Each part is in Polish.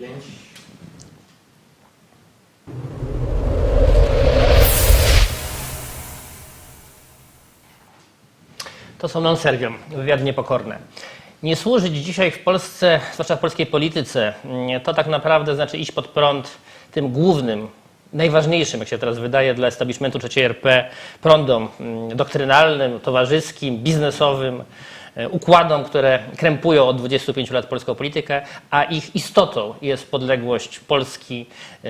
Pięć. To są non serviam, wywiady niepokorne. Nie służyć dzisiaj w Polsce, zwłaszcza w polskiej polityce, mm, to tak naprawdę znaczy iść pod prąd tym głównym, najważniejszym, jak się teraz wydaje, dla establishmentu III RP, prądom mm, doktrynalnym, towarzyskim, biznesowym, układom, które krępują od 25 lat polską politykę, a ich istotą jest podległość Polski e,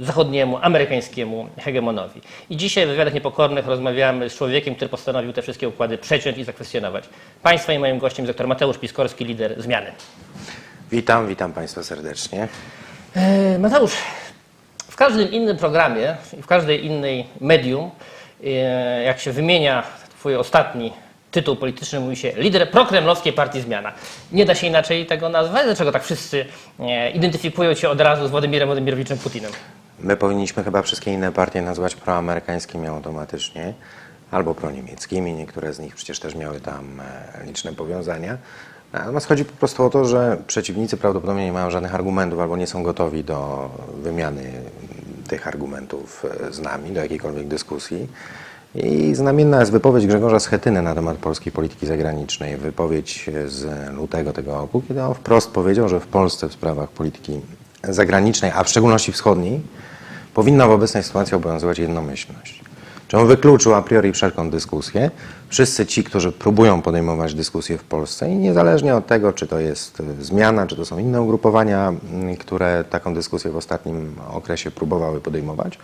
zachodniemu, amerykańskiemu hegemonowi. I dzisiaj w wywiadach niepokornych rozmawiamy z człowiekiem, który postanowił te wszystkie układy przeciąć i zakwestionować. Państwa i moim gościem jest dr Mateusz Piskorski, lider Zmiany. Witam, witam Państwa serdecznie. E, Mateusz, w każdym innym programie w każdej innej medium, e, jak się wymienia Twój ostatni tytuł polityczny, mówi się lider prokremlowskiej partii Zmiana. Nie da się inaczej tego nazwać? Dlaczego tak wszyscy e, identyfikują Cię od razu z Władimirem Władimirowiczem Putinem? My powinniśmy chyba wszystkie inne partie nazwać proamerykańskimi automatycznie albo proniemieckimi. Niektóre z nich przecież też miały tam e, liczne powiązania. Natomiast chodzi po prostu o to, że przeciwnicy prawdopodobnie nie mają żadnych argumentów albo nie są gotowi do wymiany tych argumentów e, z nami, do jakiejkolwiek dyskusji. I znamienna jest wypowiedź Grzegorza Schetyny na temat polskiej polityki zagranicznej. Wypowiedź z lutego tego roku, kiedy on wprost powiedział, że w Polsce w sprawach polityki zagranicznej, a w szczególności wschodniej, powinna w obecnej sytuacji obowiązywać jednomyślność. Czy on wykluczył a priori wszelką dyskusję? Wszyscy ci, którzy próbują podejmować dyskusję w Polsce i niezależnie od tego, czy to jest y, zmiana, czy to są inne ugrupowania, mm, które taką dyskusję w ostatnim okresie próbowały podejmować,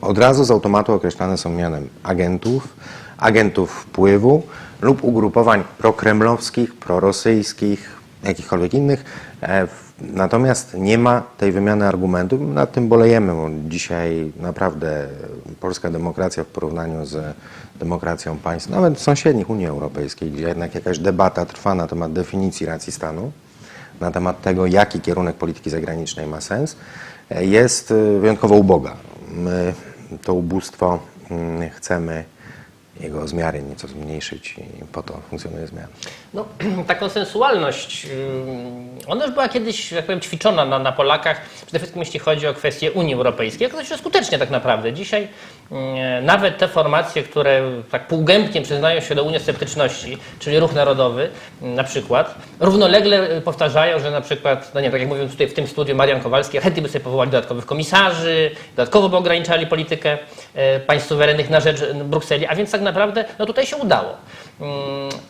od razu z automatu określane są mianem agentów, agentów wpływu lub ugrupowań prokremlowskich, prorosyjskich, jakichkolwiek innych. Natomiast nie ma tej wymiany argumentów. Nad tym bolejemy, bo dzisiaj naprawdę polska demokracja w porównaniu z demokracją państw, nawet sąsiednich Unii Europejskiej, gdzie jednak jakaś debata trwa na temat definicji racji stanu, na temat tego, jaki kierunek polityki zagranicznej ma sens, jest wyjątkowo uboga. My to ubóstwo mm, chcemy jego zmiary nieco zmniejszyć i po to funkcjonuje zmiana. No, ta konsensualność, ona już była kiedyś, jak powiem, ćwiczona na, na Polakach, przede wszystkim jeśli chodzi o kwestie Unii Europejskiej. Okazało się że skutecznie tak naprawdę. Dzisiaj nawet te formacje, które tak półgębnie przyznają się do Unii Sceptyczności, czyli Ruch Narodowy na przykład, równolegle y, powtarzają, że na przykład, no nie tak jak mówią tutaj w tym studiu Marian Kowalski, chętnie by sobie powołali dodatkowych komisarzy, dodatkowo by ograniczali politykę e, państw suwerennych na rzecz e, Brukseli, a więc tak naprawdę no tutaj się udało. Mm,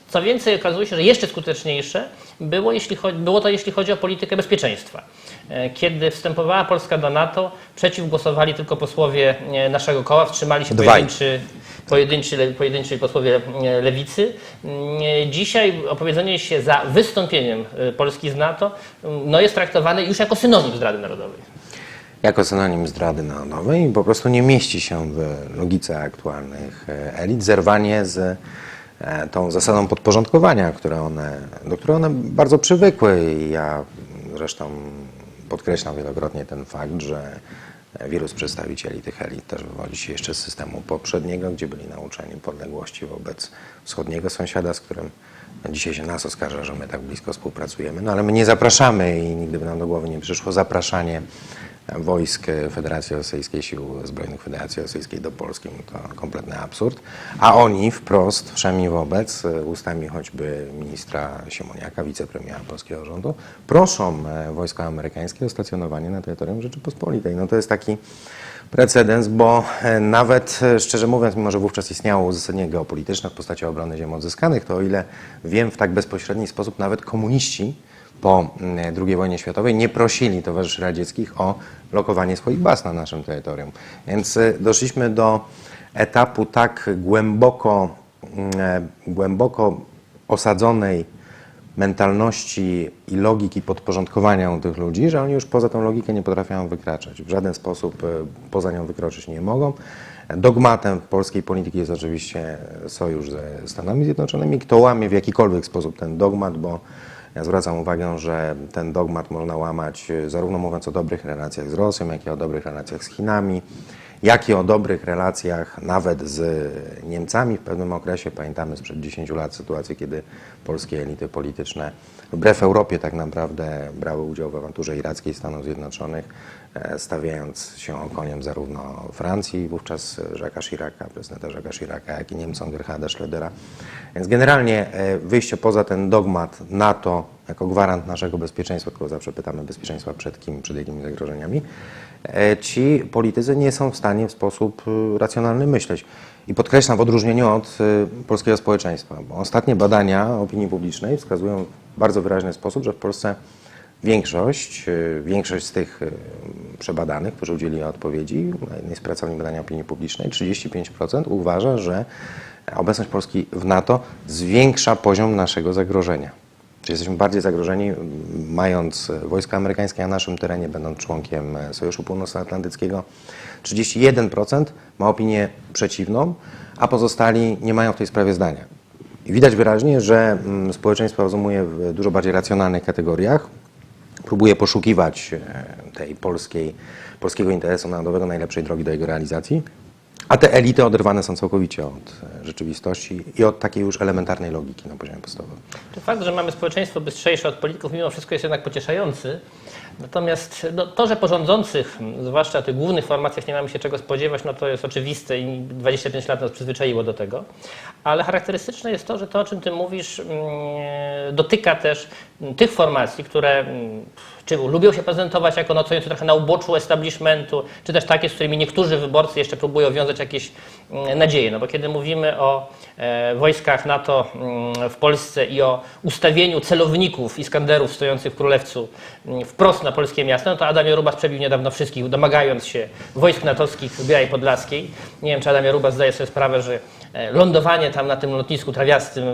Co więcej, okazuje się, że jeszcze skuteczniejsze było, jeśli chodzi, było to, jeśli chodzi o politykę bezpieczeństwa. E, Kiedy wstępowała Polska do NATO, przeciw głosowali tylko posłowie e, naszego koła, wstrzymali się Dwaj. pojedynczy, pojedynczy, pojedynczy posłowie e, lewicy. Mm, Dzisiaj opowiedzenie się za wystąpieniem Polski z NATO mm, no jest traktowane już jako synonim zdrady narodowej. Jako synonim zdrady narodowej i po prostu nie mieści się w logice aktualnych e, elit. Zerwanie z e, tą zasadą podporządkowania, które one, do której one bardzo przywykły i ja zresztą podkreślam wielokrotnie ten fakt, że wirus przedstawicieli tych elit też wywodzi się jeszcze z systemu poprzedniego, gdzie byli nauczeni podległości wobec wschodniego sąsiada, z którym dzisiaj się nas oskarża, że my tak blisko współpracujemy, no ale my nie zapraszamy i nigdy by nam do głowy nie przyszło zapraszanie wojsk Federacji Rosyjskiej, Sił Zbrojnych Federacji Rosyjskiej do Polski. To kompletny absurd. A oni wprost, wszemi wobec, ustami choćby ministra Siemoniaka, wicepremiera polskiego rządu, proszą e, wojska amerykańskie o stacjonowanie na terytorium Rzeczypospolitej. No to jest taki precedens, bo e, nawet, e, szczerze mówiąc, mimo że wówczas istniało uzasadnienie geopolityczne w postaci obrony ziem odzyskanych, to o ile wiem, w tak bezpośredni sposób nawet komuniści po mm, II wojnie światowej nie prosili towarzyszy radzieckich o lokowanie swoich baz na naszym terytorium. Więc e, doszliśmy do etapu tak głęboko, mm, głęboko osadzonej mentalności i logiki podporządkowania u tych ludzi, że oni już poza tą logikę nie potrafią wykraczać. W żaden sposób e, poza nią wykroczyć nie mogą. Dogmatem polskiej polityki jest oczywiście sojusz ze Stanami Zjednoczonymi. Kto łamie w jakikolwiek sposób ten dogmat, bo ja zwracam uwagę, że ten dogmat można łamać e, zarówno mówiąc o dobrych relacjach z Rosją, jak i o dobrych relacjach z Chinami, jak i o dobrych relacjach nawet z Niemcami w pewnym okresie. Pamiętamy sprzed 10 lat sytuację, kiedy polskie elity polityczne wbrew Europie tak naprawdę brały udział w awanturze irackiej Stanów Zjednoczonych, stawiając się okoniem zarówno Francji, wówczas Jacques'a Chiraca, prezydenta Jacques'a Chiraca, jak i Niemcom Gerharda Schrödera. Więc generalnie e, wyjście poza ten dogmat NATO jako gwarant naszego bezpieczeństwa, tylko zawsze pytamy bezpieczeństwa przed kim, przed jakimi zagrożeniami, e, ci politycy nie są w stanie w sposób e, racjonalny myśleć. I podkreślam w odróżnieniu od e, polskiego społeczeństwa, bo ostatnie badania opinii publicznej wskazują w bardzo wyraźny sposób, że w Polsce większość, e, większość z tych e, przebadanych, którzy udzielili odpowiedzi jednej z pracowni badania opinii publicznej, 35% uważa, że obecność Polski w NATO zwiększa poziom naszego zagrożenia. Czyli jesteśmy bardziej zagrożeni, m, mając wojska amerykańskie na naszym terenie, będąc członkiem Sojuszu Północnoatlantyckiego. 31% ma opinię przeciwną, a pozostali nie mają w tej sprawie zdania. I widać wyraźnie, że mm, społeczeństwo rozumuje w dużo bardziej racjonalnych kategoriach, próbuje poszukiwać e, tej polskiej, polskiego interesu narodowego, najlepszej drogi do jego realizacji, a te elity oderwane są całkowicie od e, rzeczywistości i od takiej już elementarnej logiki na poziomie podstawowym. To fakt, że mamy społeczeństwo bystrzejsze od polityków, mimo wszystko jest jednak pocieszający. Natomiast no, to, że porządzących, zwłaszcza tych głównych formacjach, nie mamy się czego spodziewać, no to jest oczywiste i 25 lat nas przyzwyczaiło do tego. Ale charakterystyczne jest to, że to, o czym ty mówisz, mm, dotyka też tych formacji, które mm, czy lubią się prezentować jako nocujące trochę na uboczu establishmentu, czy też takie, z którymi niektórzy wyborcy jeszcze próbują wiązać jakieś mm, nadzieje. No bo kiedy mówimy o e, wojskach NATO w Polsce i o ustawieniu celowników Iskanderów stojących w Królewcu mm, na polskie miasto, no to Adam Jarubas przebił niedawno wszystkich, domagając się wojsk natowskich w Białej Podlaskiej. Nie wiem, czy Adam Jarubas zdaje sobie sprawę, że lądowanie tam na tym lotnisku trawiastym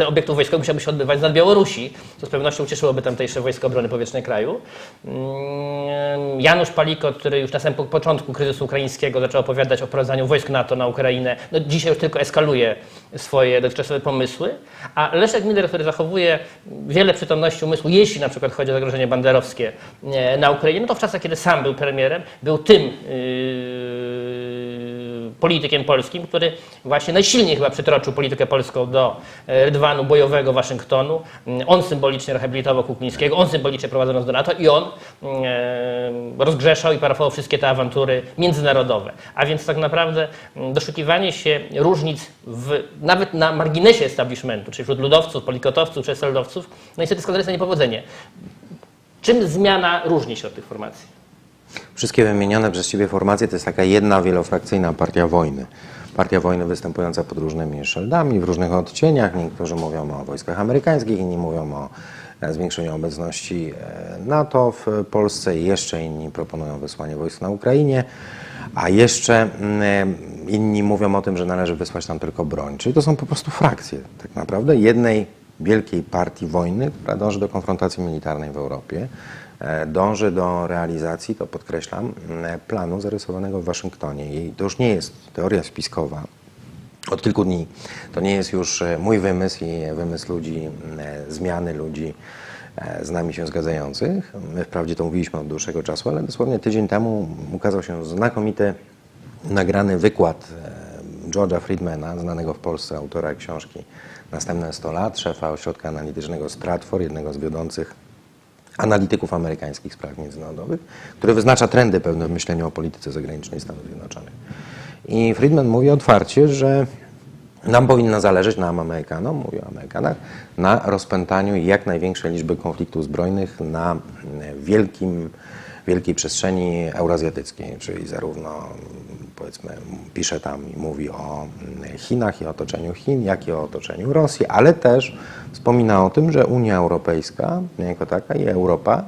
e, obiektów wojskowych musiałoby się odbywać nad Białorusi, co z pewnością ucieszyłoby tamtejsze Wojska Obrony Powietrznej kraju. Mm, Janusz Palikot, który już na samym po- początku kryzysu ukraińskiego zaczął opowiadać o wprowadzaniu wojsk NATO na Ukrainę, no dzisiaj już tylko eskaluje swoje dotychczasowe pomysły, a Leszek Miller, który zachowuje wiele przytomności umysłu, jeśli na przykład chodzi o zagrożenie banderowskie e, na Ukrainie, no to w czasach, kiedy sam był premierem, był tym yy, politykiem polskim, który właśnie najsilniej chyba przytroczył politykę polską do e, rydwanu bojowego Waszyngtonu. Mm, On symbolicznie rehabilitował Kuklińskiego, on symbolicznie prowadził nas do NATO i on e, rozgrzeszał i parafował wszystkie te awantury międzynarodowe. A więc tak naprawdę mm, doszukiwanie się różnic w, nawet na marginesie establishmentu, czyli wśród ludowców, polikotowców czy eseldowców, no niestety na niepowodzenie. Czym zmiana różni się od tych formacji? Wszystkie wymienione przez Ciebie formacje to jest taka jedna wielofrakcyjna partia wojny. Partia wojny występująca pod różnymi szyldami, w różnych odcieniach. Niektórzy mówią o wojskach amerykańskich, inni mówią o e, zwiększeniu obecności e, NATO w Polsce, jeszcze inni proponują wysłanie wojsk na Ukrainie, a jeszcze mm, inni mówią o tym, że należy wysłać tam tylko broń. Czyli to są po prostu frakcje tak naprawdę jednej wielkiej partii wojny, która dąży do konfrontacji militarnej w Europie e, dąży do realizacji, to podkreślam, m, planu zarysowanego w Waszyngtonie. I to już nie jest teoria spiskowa. Od kilku dni to nie jest już e, mój wymysł i wymysł ludzi, e, zmiany ludzi e, z nami się zgadzających. My wprawdzie to mówiliśmy od dłuższego czasu, ale dosłownie tydzień temu ukazał się znakomity nagrany wykład e, George'a Friedmana, znanego w Polsce autora książki Następne 100 lat, szefa ośrodka analitycznego Stratfor, jednego z wiodących analityków amerykańskich spraw międzynarodowych, który wyznacza trendy pewne w myśleniu o polityce zagranicznej Stanów Zjednoczonych. I Friedman mówi otwarcie, że nam powinno zależeć, nam Amerykanom, mówię o Amerykanach, na rozpętaniu jak największej liczby konfliktów zbrojnych na mm, wielkim, wielkiej przestrzeni eurazjatyckiej, czyli zarówno powiedzmy pisze tam i mówi o mm, Chinach i otoczeniu Chin, jak i o otoczeniu Rosji, ale też wspomina o tym, że Unia Europejska jako taka i Europa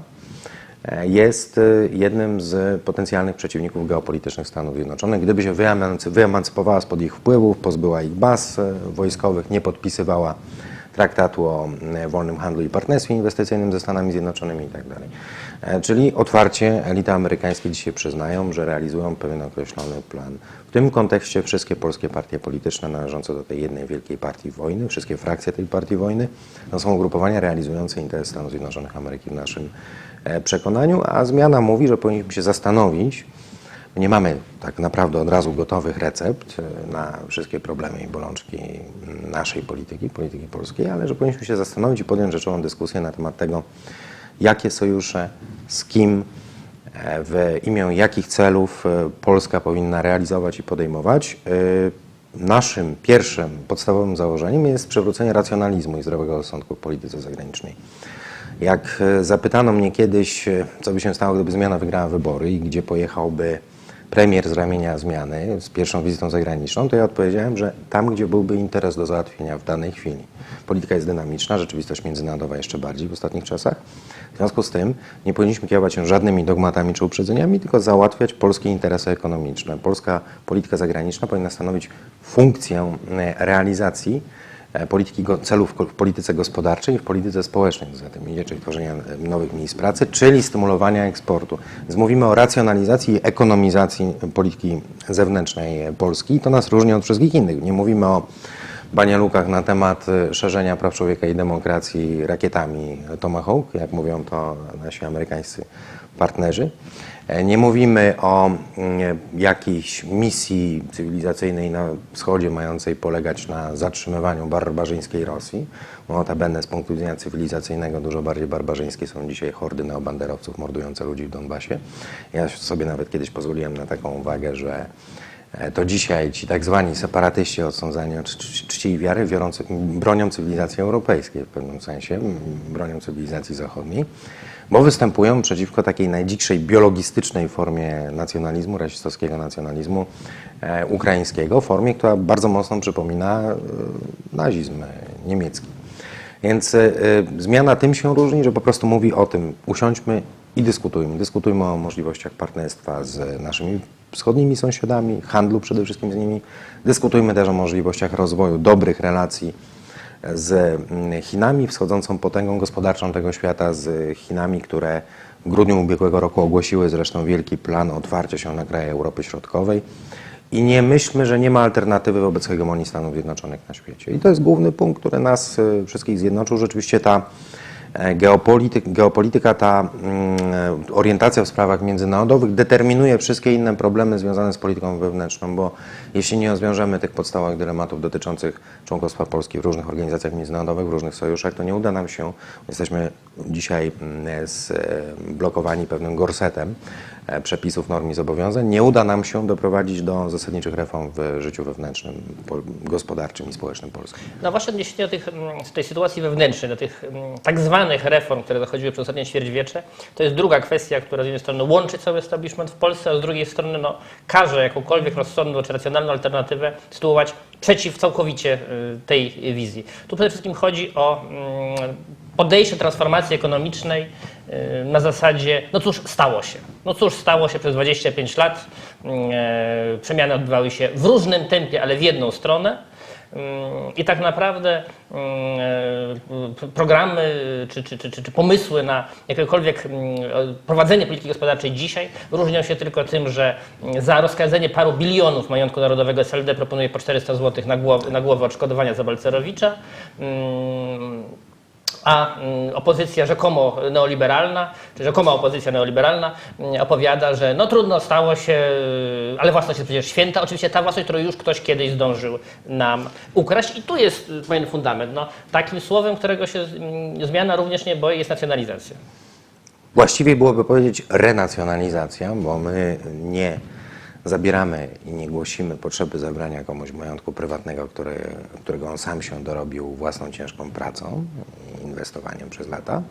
e, jest e, jednym z potencjalnych przeciwników geopolitycznych Stanów Zjednoczonych. Gdyby się wyemancy- wyemancypowała spod ich wpływów, pozbyła ich baz e, wojskowych, nie podpisywała traktatu o e, wolnym handlu i partnerstwie inwestycyjnym ze Stanami Zjednoczonymi itd. E, Czyli otwarcie elity amerykańskie dzisiaj przyznają, że realizują pewien określony plan. W tym kontekście wszystkie polskie partie polityczne należące do tej jednej wielkiej partii wojny, wszystkie frakcje tej partii wojny, to są ugrupowania realizujące interes Stanów Zjednoczonych Ameryki w naszym e, przekonaniu, a zmiana mówi, że powinniśmy się zastanowić, Nie mamy tak naprawdę od razu gotowych recept e, na wszystkie problemy i bolączki naszej polityki, polityki polskiej, ale że powinniśmy się zastanowić i podjąć rzeczową dyskusję na temat tego, jakie sojusze, z kim, e, w imię jakich celów e, Polska powinna realizować i podejmować. Naszym pierwszym podstawowym założeniem jest przywrócenie racjonalizmu i zdrowego rozsądku w polityce zagranicznej. Jak zapytano mnie kiedyś, co by się stało, gdyby zmiana wygrała wybory i gdzie pojechałby premier z ramienia zmiany z pierwszą wizytą zagraniczną, to ja odpowiedziałem, że tam, gdzie byłby interes do załatwienia w danej chwili. Polityka jest dynamiczna, rzeczywistość międzynarodowa jeszcze bardziej w ostatnich czasach. W związku z tym nie powinniśmy kierować się żadnymi dogmatami czy uprzedzeniami, tylko załatwiać polskie interesy ekonomiczne. Polska polityka zagraniczna powinna stanowić funkcję e, realizacji polityki, go- celów w polityce gospodarczej i w polityce społecznej, za tym idzie, czyli tworzenia e, nowych miejsc pracy, czyli stymulowania eksportu. Więc mówimy o racjonalizacji i ekonomizacji polityki zewnętrznej Polski i to nas różni od wszystkich innych. Nie mówimy o banialukach na temat e, szerzenia praw człowieka i demokracji rakietami Tomahawk, jak mówią to nasi amerykańscy partnerzy. E, Nie mówimy o mm, jakiejś misji cywilizacyjnej na wschodzie mającej polegać na zatrzymywaniu barbarzyńskiej Rosji. Notabene z punktu widzenia cywilizacyjnego dużo bardziej barbarzyńskie są dzisiaj hordy neobanderowców mordujące ludzi w Donbasie. Ja sobie nawet kiedyś pozwoliłem na taką uwagę, że e, to dzisiaj ci tak zwani separatyści odsądzani od czci i wiary biorący, bronią cywilizacji europejskiej w pewnym sensie, bronią cywilizacji zachodniej, bo występują przeciwko takiej najdzikszej biologistycznej formie nacjonalizmu, rasistowskiego nacjonalizmu e, ukraińskiego, formie, która bardzo mocno przypomina e, nazizm e, niemiecki. Więc e, e, zmiana tym się różni, że po prostu mówi o tym, usiądźmy i dyskutujmy. Dyskutujmy o możliwościach partnerstwa z naszymi wschodnimi sąsiadami, handlu przede wszystkim z nimi. Dyskutujmy też o możliwościach rozwoju dobrych relacji z mm, Chinami, wschodzącą potęgą gospodarczą tego świata, z Chinami, które w grudniu ubiegłego roku ogłosiły zresztą wielki plan otwarcia się na kraje Europy Środkowej. I nie myślmy, że nie ma alternatywy wobec hegemonii Stanów Zjednoczonych na świecie. I to jest główny punkt, który nas y, wszystkich zjednoczył. Rzeczywiście ta geopolityk, geopolityka, ta mm, orientacja w sprawach międzynarodowych determinuje wszystkie inne problemy związane z polityką wewnętrzną, bo jeśli nie rozwiążemy tych podstawowych dylematów dotyczących członkostwa Polski w różnych organizacjach międzynarodowych, w różnych sojuszach, to nie uda nam się, jesteśmy dzisiaj mm, zblokowani pewnym gorsetem e, przepisów, norm i zobowiązań, nie uda nam się doprowadzić do zasadniczych reform w życiu wewnętrznym, gospodarczym i społecznym Polski. No właśnie odniesienie do tych, mm, tej sytuacji wewnętrznej, do tych mm, tak zwanych reform, które dochodziły przez ostatnie ćwierćwiecze, to jest druga kwestia, która z jednej strony łączy cały establishment w Polsce, a z drugiej strony no, każe jakąkolwiek rozsądną czy racjonalną alternatywę sytuować przeciw całkowicie y, tej wizji. Tu przede wszystkim chodzi o mm, podejście transformacji ekonomicznej na zasadzie, no cóż, stało się. No cóż, stało się przez 25 lat. E, Przemiany odbywały się w różnym tempie, ale w jedną stronę. Mm, I tak naprawdę programy czy, czy, czy, czy, pomysły na jakiekolwiek prowadzenie polityki gospodarczej dzisiaj różnią się tylko tym, że za rozkazanie paru bilionów majątku narodowego SLD proponuje po 400 zł na głowę, na głowę odszkodowania za Balcerowicza. A mm, opozycja rzekomo neoliberalna, czy rzekoma opozycja neoliberalna mm, opowiada, że no trudno stało się, y, ale własność jest przecież święta. Oczywiście ta własność, którą już ktoś kiedyś zdążył nam ukraść i tu jest y, pewien fundament. No, takim słowem, którego się mm, zmiana również nie boi, jest nacjonalizacja. Właściwie byłoby powiedzieć renacjonalizacja, bo my nie zabieramy i nie głosimy potrzeby zabrania komuś majątku prywatnego, który, którego on sam się dorobił własną ciężką pracą i inwestowaniem przez lata.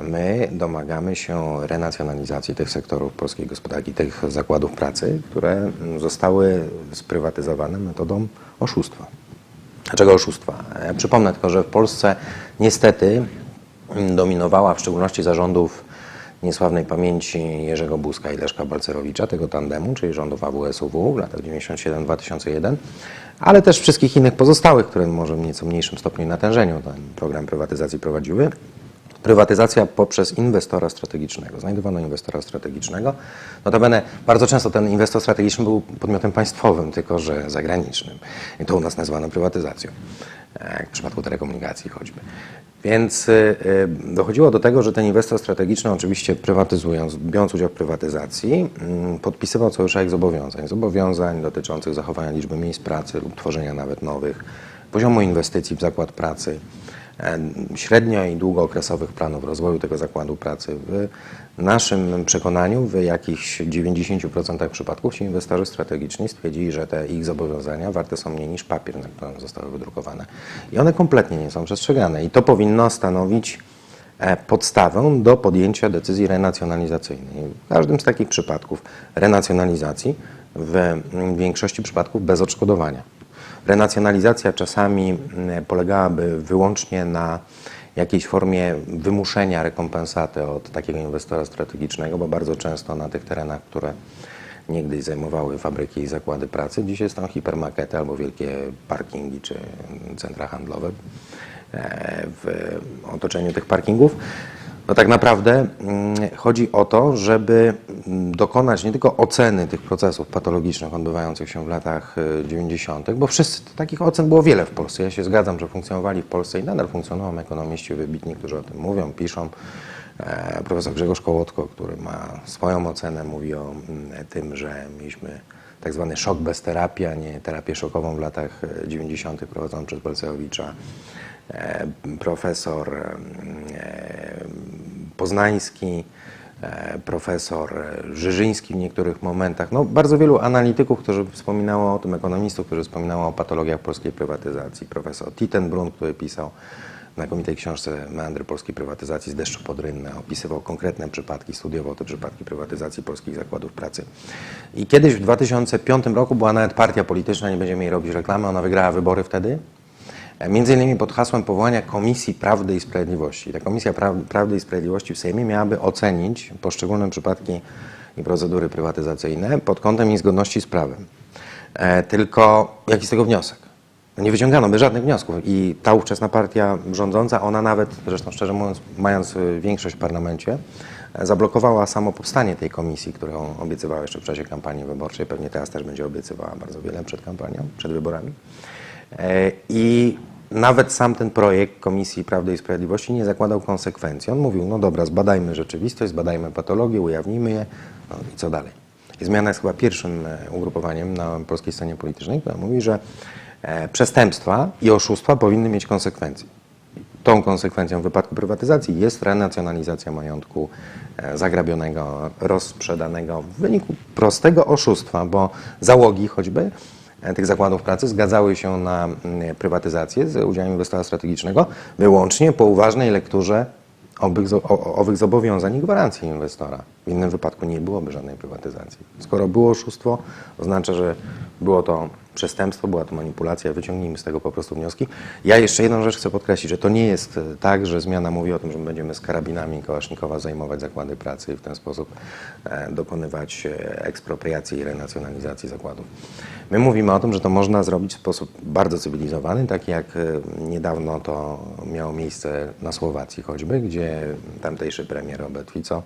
My domagamy się renacjonalizacji tych sektorów polskiej gospodarki, tych zakładów pracy, które zostały sprywatyzowane metodą oszustwa. Dlaczego oszustwa? Przypomnę tylko, że w Polsce niestety dominowała w szczególności zarządów niesławnej pamięci Jerzego Buzka i Leszka Balcerowicza, tego tandemu, czyli rządów AWS-UW w latach 97-2001, ale też wszystkich innych pozostałych, które może w nieco mniejszym stopniu i natężeniu ten program prywatyzacji prowadziły. Prywatyzacja poprzez inwestora strategicznego. Znajdowano inwestora strategicznego. Notabene bardzo często ten inwestor strategiczny był podmiotem państwowym, tylko że zagranicznym. I to u nas nazwano prywatyzacją, w przypadku telekomunikacji choćby. Więc y, y, dochodziło do tego, że ten inwestor strategiczny, oczywiście prywatyzując, biorąc udział w prywatyzacji, mm, podpisywał cały szereg zobowiązań. Zobowiązań dotyczących zachowania liczby miejsc pracy lub tworzenia nawet nowych, poziomu inwestycji w zakład pracy, średnio i długookresowych planów rozwoju tego zakładu pracy. W naszym przekonaniu, w jakichś 90% przypadków ci inwestorzy strategiczni stwierdzili, że te ich zobowiązania warte są mniej niż papier, na którym zostały wydrukowane. I one kompletnie nie są przestrzegane. I to powinno stanowić e, podstawę do podjęcia decyzji renacjonalizacyjnej. W każdym z takich przypadków renacjonalizacji, w większości przypadków bez odszkodowania. Renacjonalizacja czasami polegałaby wyłącznie na jakiejś formie wymuszenia rekompensaty od takiego inwestora strategicznego, bo bardzo często na tych terenach, które niegdyś zajmowały fabryki i zakłady pracy, dzisiaj są hipermarkety albo wielkie parkingi czy centra handlowe e, w otoczeniu tych parkingów. No tak naprawdę mm, chodzi o to, żeby mm, dokonać nie tylko oceny tych procesów patologicznych odbywających się w latach y, 90., bo wszyscy takich ocen było wiele w Polsce. Ja się zgadzam, że funkcjonowali w Polsce i nadal funkcjonują ekonomiści wybitni, którzy o tym mówią, piszą. E, Profesor Grzegorz Kołotko, który ma swoją ocenę, mówi o mm, tym, że mieliśmy tak zwany szok bez terapii, a nie terapię szokową w latach e, 90. prowadzoną przez Balcerowicza. E, Profesor e, Poznański, e, profesor Żyżyński w niektórych momentach. No, bardzo wielu analityków, którzy wspominało o tym, ekonomistów, którzy wspominało o patologiach polskiej prywatyzacji. Profesor Titenbrun, który pisał w znakomitej książce Meandry polskiej prywatyzacji z deszczu pod Rynnę, opisywał konkretne przypadki, studiował te przypadki prywatyzacji polskich zakładów pracy. I kiedyś w 2005 roku była nawet partia polityczna, nie będziemy jej robić reklamy, ona wygrała wybory wtedy. E, Między innymi pod hasłem powołania Komisji Prawdy i Sprawiedliwości. Ta Komisja Pra Prawdy i Sprawiedliwości w Sejmie miałaby ocenić poszczególne przypadki i procedury prywatyzacyjne pod kątem ich zgodności z prawem. E, tylko jaki z tego wniosek? No Nie wyciągano by żadnych wniosków i ta ówczesna partia rządząca, ona nawet, zresztą szczerze mówiąc, mając y, większość w parlamencie, e, zablokowała samo powstanie tej komisji, którą obiecywała jeszcze w czasie kampanii wyborczej. Pewnie teraz też będzie obiecywała bardzo wiele przed kampanią, przed wyborami. E, I nawet sam ten projekt Komisji Prawdy i Sprawiedliwości nie zakładał konsekwencji. On mówił, no dobra, zbadajmy rzeczywistość, zbadajmy patologię, ujawnijmy je, no i co dalej. Zmiana jest chyba pierwszym e, ugrupowaniem na polskiej scenie politycznej, które mówi, że e, przestępstwa i oszustwa powinny mieć konsekwencje. Tą konsekwencją w wypadku prywatyzacji jest renacjonalizacja majątku e, zagrabionego, rozprzedanego w wyniku prostego oszustwa, bo załogi choćby tych zakładów pracy zgadzały się na mm, prywatyzację z udziałem inwestora strategicznego wyłącznie po uważnej lekturze owych zobowiązań i gwarancji inwestora. Innym wypadku nie byłoby żadnej prywatyzacji. Skoro było oszustwo, oznacza, że było to przestępstwo, była to manipulacja, wyciągnijmy z tego po prostu wnioski. Ja jeszcze jedną rzecz chcę podkreślić, że to nie jest e, tak, że zmiana mówi o tym, że my będziemy z karabinami Kałasznikowa zajmować zakłady pracy i w ten sposób e, dokonywać e, ekspropriacji i renacjonalizacji zakładów. My mówimy o tym, że to można zrobić w sposób bardzo cywilizowany, tak jak niedawno to miało miejsce na Słowacji choćby, gdzie tamtejszy premier Robert Fico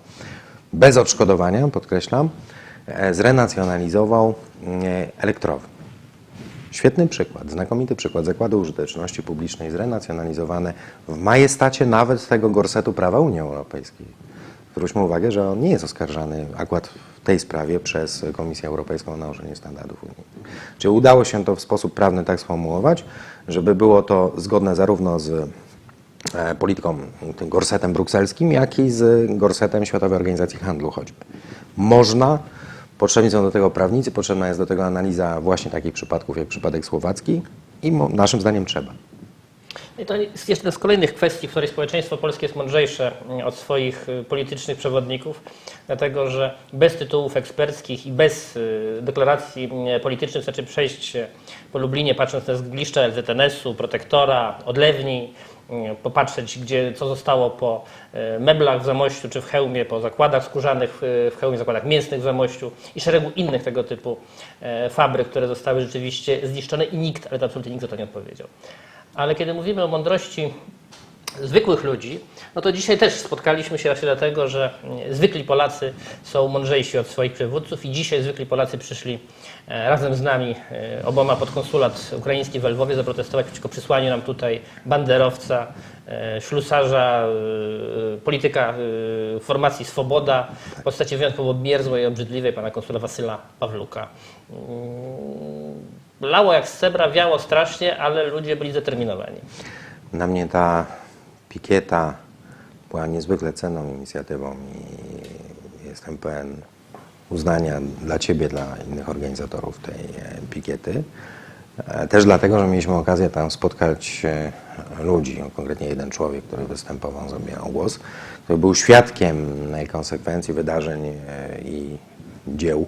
bez odszkodowania, podkreślam, e, zrenacjonalizował e, elektrownię. Świetny przykład, znakomity przykład zakładu użyteczności publicznej zrenacjonalizowane w majestacie nawet tego gorsetu prawa Unii Europejskiej. Zwróćmy uwagę, że on nie jest oskarżany akurat w tej sprawie przez Komisję Europejską o naruszenie standardów unijnych. Czyli udało się to w sposób prawny tak sformułować, żeby było to zgodne zarówno z polityką, tym gorsetem brukselskim, jak i z gorsetem Światowej Organizacji Handlu choćby. Można, potrzebni są do tego prawnicy, potrzebna jest do tego analiza właśnie takich przypadków jak przypadek słowacki i naszym zdaniem trzeba. I to jest jedna z kolejnych kwestii, w której społeczeństwo polskie jest mądrzejsze mm, od swoich y, politycznych przewodników, dlatego że bez tytułów eksperckich i bez y, deklaracji mm, politycznych wystarczy przejść po Lublinie, patrząc na zgliszcza LZNS-u, protektora, odlewni, popatrzeć, gdzie, co zostało po y, meblach w Zamościu czy w Chełmie, po zakładach skórzanych y, w Chełmie, zakładach mięsnych w Zamościu i szeregu innych tego typu e, fabryk, które zostały rzeczywiście zniszczone i nikt, ale to absolutnie nikt za to nie odpowiedział. Ale kiedy mówimy o mądrości zwykłych ludzi, no to dzisiaj też spotkaliśmy się właśnie dlatego, że mm, zwykli Polacy są mądrzejsi od swoich przywódców i dzisiaj zwykli Polacy przyszli e, razem z nami e, oboma pod konsulat ukraiński w Lwowie zaprotestować przeciwko przysłaniu nam tutaj banderowca, e, ślusarza, polityka formacji Swoboda w postaci wyjątkowo mierzłej i obrzydliwej pana konsula Wasyla Pawluka. Mm, Lało jak z cebra, wiało strasznie, ale ludzie byli zdeterminowani. Dla mnie ta pikieta była niezwykle cenną inicjatywą i jestem pełen uznania dla Ciebie, dla innych organizatorów tej e, pikiety. E, Też dlatego, że mieliśmy okazję tam spotkać e, ludzi, konkretnie jeden człowiek, który występował, zabierał głos, który był świadkiem konsekwencji wydarzeń i dzieł,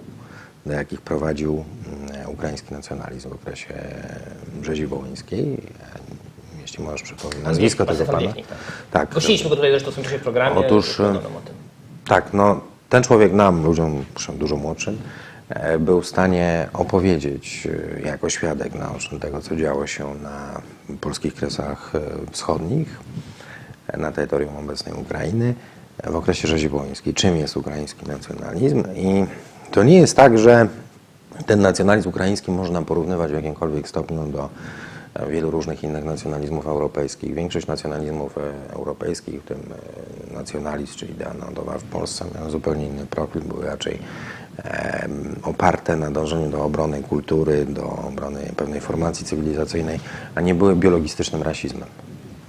do jakich prowadził ukraiński nacjonalizm w okresie rzezi wołyńskiej. Jeśli możesz przypomnieć nazwisko tego pana. Tak. Tak. Gościliśmy go tutaj zresztą w tym czasie w programie. Otóż. Tak, no ten człowiek nam, ludziom dużo młodszym, e, był w stanie opowiedzieć e, jako świadek naoczny tego, co działo się na polskich kresach e, wschodnich, na terytorium obecnej Ukrainy w okresie rzezi wołyńskiej. Czym jest ukraiński nacjonalizm? I to nie jest tak, że ten nacjonalizm ukraiński można porównywać w jakimkolwiek stopniu do wielu różnych innych nacjonalizmów europejskich. Większość nacjonalizmów e, europejskich, w tym e, nacjonalizm czy idea narodowa w Polsce miała zupełnie inny profil, były raczej oparte na dążeniu do obrony kultury, do obrony pewnej formacji cywilizacyjnej, a nie były biologistycznym rasizmem.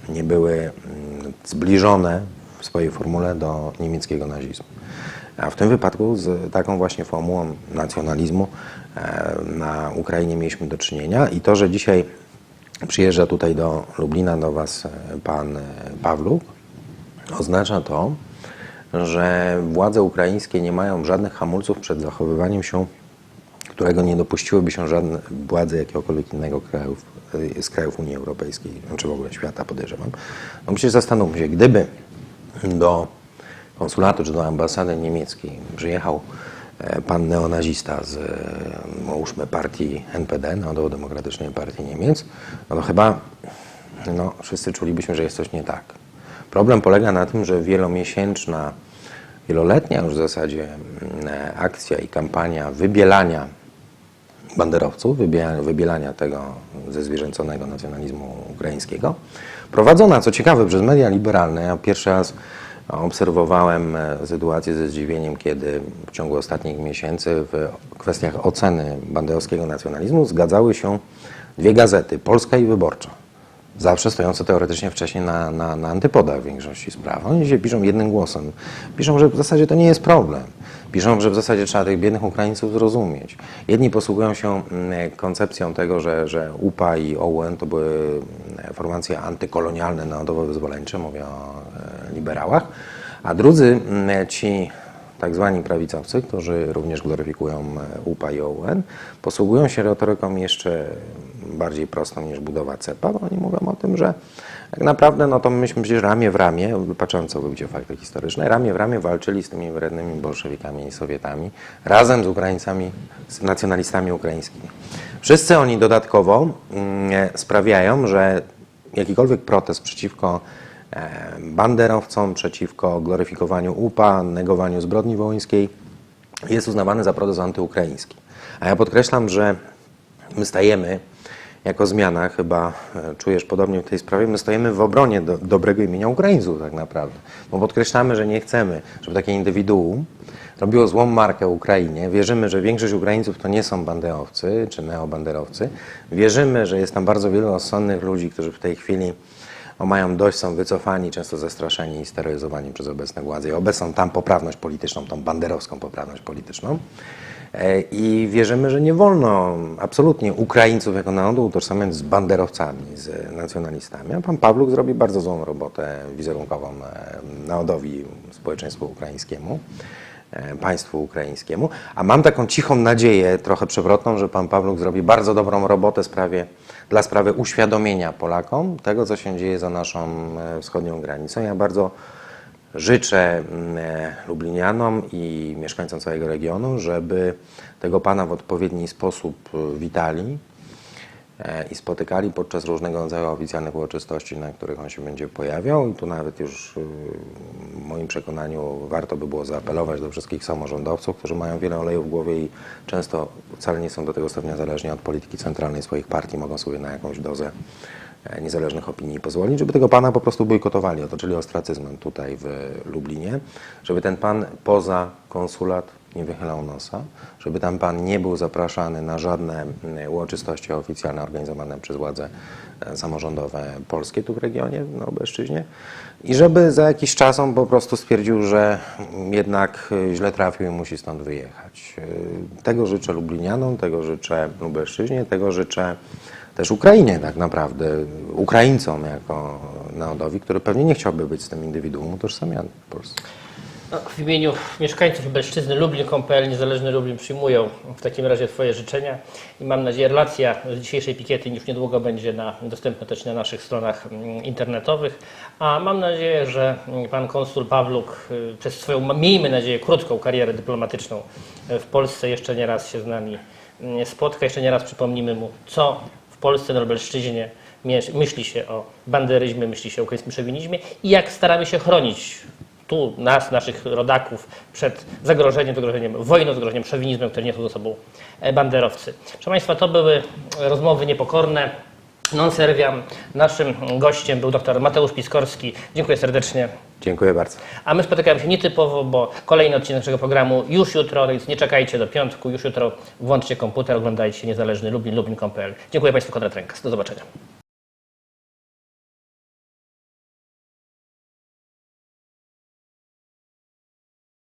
Nie były mm, zbliżone w swojej formule do niemieckiego nazizmu. A w tym wypadku z taką właśnie formułą nacjonalizmu e, na Ukrainie mieliśmy do czynienia i to, że dzisiaj przyjeżdża tutaj do Lublina do Was e, pan e, Pawluk, oznacza to, że władze ukraińskie nie mają żadnych hamulców przed zachowywaniem się, którego nie dopuściłyby się żadne władze jakiegokolwiek innego krajów, y, z krajów Unii Europejskiej, czy w ogóle świata podejrzewam. No przecież zastanówmy się, gdyby do konsulatu czy do ambasady niemieckiej przyjechał e, pan neonazista z, e, załóżmy, partii NPD, Narodowo-Demokratycznej Partii Niemiec, no to chyba no, wszyscy czulibyśmy, że jest coś nie tak. Problem polega na tym, że wielomiesięczna, wieloletnia już w zasadzie mm, e, akcja i kampania wybielania banderowców, wybielania, wybielania tego zezwierzęconego nacjonalizmu ukraińskiego, prowadzona, co ciekawe, przez media liberalne. Ja pierwszy raz obserwowałem e, sytuację ze zdziwieniem, kiedy w ciągu ostatnich miesięcy w kwestiach oceny banderowskiego nacjonalizmu zgadzały się dwie gazety, Polska i Wyborcza zawsze stojące teoretycznie wcześniej na, na, na antypodach w większości spraw. Oni dzisiaj piszą jednym głosem. Piszą, że w zasadzie to nie jest problem. Piszą, że w zasadzie trzeba tych biednych Ukraińców zrozumieć. Jedni posługują się mm, koncepcją tego, że, że UPA i OUN to były mm, formacje antykolonialne, narodowo-wyzwoleńcze, mówię o e, liberałach, a drudzy, mm, ci tak zwani prawicowcy, którzy również gloryfikują e, UPA i OUN, posługują się retoryką jeszcze bardziej prostą niż budowa CEPA, bo oni mówią o tym, że tak naprawdę no to myśmy przecież ramię w ramię, patrząc co gdzie fakty historyczne, ramię w ramię walczyli z tymi wrednymi bolszewikami i Sowietami, razem z Ukraińcami, z nacjonalistami ukraińskimi. Wszyscy oni dodatkowo mm, sprawiają, że jakikolwiek protest przeciwko e, banderowcom, przeciwko gloryfikowaniu UPA, negowaniu zbrodni wołyńskiej jest uznawany za protest antyukraiński. A ja podkreślam, że my stajemy jako zmiana, chyba e, czujesz podobnie w tej sprawie, my stajemy w obronie do, dobrego imienia Ukraińców tak naprawdę. Bo podkreślamy, że nie chcemy, żeby takie indywiduum robiło złą markę Ukrainie. Wierzymy, że większość Ukraińców to nie są banderowcy czy neobanderowcy. Wierzymy, że jest tam bardzo wielu rozsądnych ludzi, którzy w tej chwili o, mają dość, są wycofani, często zastraszeni i steroryzowani przez obecne władze i obecną tam poprawność polityczną, tą banderowską poprawność polityczną. E, I wierzymy, że nie wolno absolutnie Ukraińców jako narodu utożsamiać z banderowcami, z nacjonalistami. A pan Pawluk zrobi bardzo złą robotę wizerunkową e, narodowi, społeczeństwu ukraińskiemu, państwu ukraińskiemu. A mam taką cichą nadzieję, trochę przewrotną, że pan Pawluk zrobi bardzo dobrą robotę sprawie, dla sprawy uświadomienia Polakom tego, co się dzieje za naszą e, wschodnią granicą. Ja bardzo Życzę mm, e, Lublinianom i mieszkańcom całego regionu, żeby tego pana w odpowiedni sposób e, witali, e, i spotykali podczas różnego rodzaju oficjalnych uroczystości, na których on się będzie pojawiał. I tu nawet już w moim przekonaniu warto by było zaapelować do wszystkich samorządowców, którzy mają wiele oleju w głowie i często wcale nie są do tego stopnia zależni od polityki centralnej swoich partii, mogą sobie na jakąś dozę e, niezależnych opinii pozwolić, żeby tego pana po prostu bojkotowali, otoczyli ostracyzmem tutaj w Lublinie, żeby ten pan poza konsulat nie wychylał nosa, żeby tam pan nie był zapraszany na żadne mm, uroczystości oficjalne organizowane przez władze e, samorządowe polskie tu w regionie, na Lubelszczyźnie i żeby za jakiś czas on po prostu stwierdził, że jednak e, źle trafił i musi stąd wyjechać. E, Tego życzę Lublinianom, tego życzę Lubelszczyźnie, tego życzę też Ukrainie tak naprawdę, Ukraińcom jako narodowi, który pewnie nie chciałby być z tym indywiduum utożsamiany po prostu. No, w imieniu mieszkańców Lubelszczyzny Lublin.pl Niezależny Lublin przyjmują w takim razie Twoje życzenia i mam nadzieję, relacja z dzisiejszej pikiety już niedługo będzie na, dostępna też na naszych stronach mm, internetowych, a mam nadzieję, że mm, Pan konsul Pawluk y, przez swoją, miejmy nadzieję, krótką karierę dyplomatyczną y, w Polsce jeszcze nie raz się z nami mm, spotka, jeszcze nie raz przypomnimy mu, co w Polsce na Lubelszczyźnie myśli się o banderyzmie, myśli się o ukraińskim szowinizmie i jak staramy się chronić tu nas, naszych rodaków przed zagrożeniem, zagrożeniem wojną, zagrożeniem szowinizmem, które niosą ze sobą e, banderowcy. Proszę Państwa, to były rozmowy niepokorne. Non serviam. Naszym gościem był dr Mateusz Piskorski. Dziękuję serdecznie. Dziękuję bardzo. A my spotykamy się nietypowo, bo kolejny odcinek naszego programu już jutro, więc nie czekajcie do piątku. Już jutro włączcie komputer, oglądajcie Niezależny Lublin, lublin.pl. Dziękuję Państwu, Konrad Rękas. Do zobaczenia.